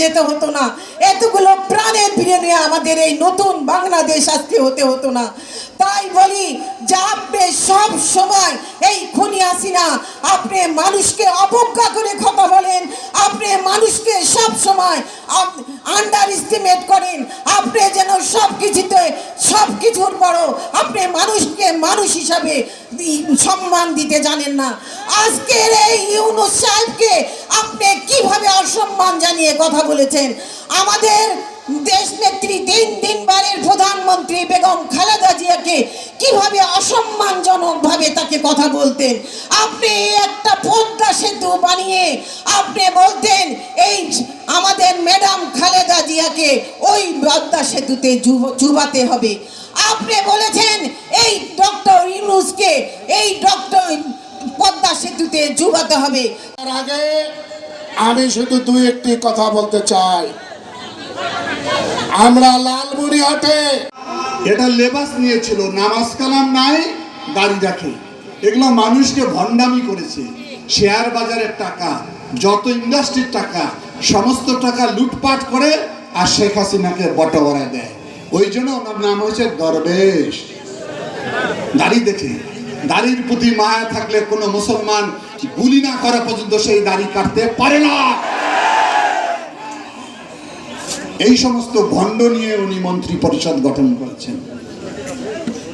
যেতে হতো না। এতগুলো প্রাণের বিরিয়ানি আমাদের এই নতুন বাংলাদেশ আজকে হতে হতো না। তাই বলি, যে আপনি সব সময় এই খুনি আসিনা আপনি মানুষকে অবজ্ঞা করে কথা বলেন, আপনি মানুষকে সব সময় আন্ডার এস্টিমেট করেন, আপনি যেন সব কিছুতে সব কিছুর বড় আপনি মানুষকে মানুষ হিসাবে সম্মান দিতে জানেন না। আজকের এই ইউনুস সাহেবকে আপনি কীভাবে অসম্মান জানিয়ে কথা বলেছেন? আমাদের দেশ নেত্রী তিন দিনবারের প্রধানমন্ত্রী বেগম খালেদা জিয়াকে কীভাবে অসম্মানজনকভাবে তাকে কথা বলতেন? আপনি একটা পদ্মা সেতু বানিয়ে আপনি বলতেন এই আমাদের ম্যাডাম খালেদা জিয়াকে ওই পদ্মা সেতুতে চুবাতে হবে। আপনি বলেছেন এই ডক্টর ইউনুসকে, এই ডক্টর পদ্মা সেতুতে চুবাতে হবে। তার আগে আমি শুধু দুই একটি কথা বলতে চাই। আমরা লালমনিহাটে এটা লেবাস নিয়েছিল, নামাজ কালাম নাই, দাড়ি রাখে। এগুলো মানুষকে ভণ্ডামি করেছে। শেয়ার বাজারের টাকা, যত ইন্ডাস্ট্রির টাকা, সমস্ত টাকা লুটপাট করে আর শেখ হাসিনাকে বটবরা দেয়। ওই জন্য ওনার নাম হয়েছে দরবেশ। দাড়ি দেখে। দাড়ির প্রতি মায়া থাকলে কোনো মুসলমান গুলি না করা পর্যন্ত সেই দাড়ি কাটতে পারে না। এই সমস্ত ভণ্ড নিয়ে উনি মন্ত্রী পরিষদ গঠন করেছেন।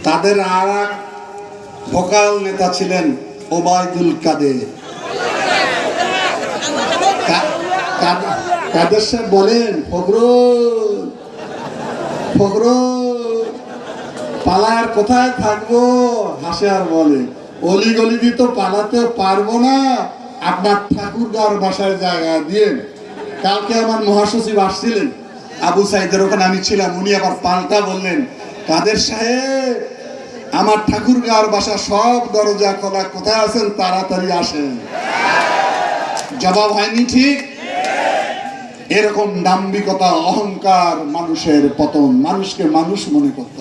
তাদের আর এক ভোকাল নেতা ছিলেন ওবায়দুল কাদের। কাদের সাহেব বলেন, ফখরুল ফখরুল, পালার কোথায় থাকব? হাসে আর বলে অলি গলি দিয়ে তো পালাতে পারব না। আপনার ঠাকুরগাঁর বাসায় জায়গা দিয়ে কালকে আমার মহাসচিব আসছিলেন, আবু সাইদের ওখানে আমি ছিলাম, উনি আবার পাল্টা বললেন, কাদের সাহেব আমার ঠাকুর ঠাকুরগাঁর বাসা সব দরজা খোলা কোথায় আছেন? তাড়াতাড়ি আসেন। জবাব হয়নি ঠিক। এরকম দাম্ভিকতা অহংকার মানুষের পতন মানুষকে মানুষ মনে করতে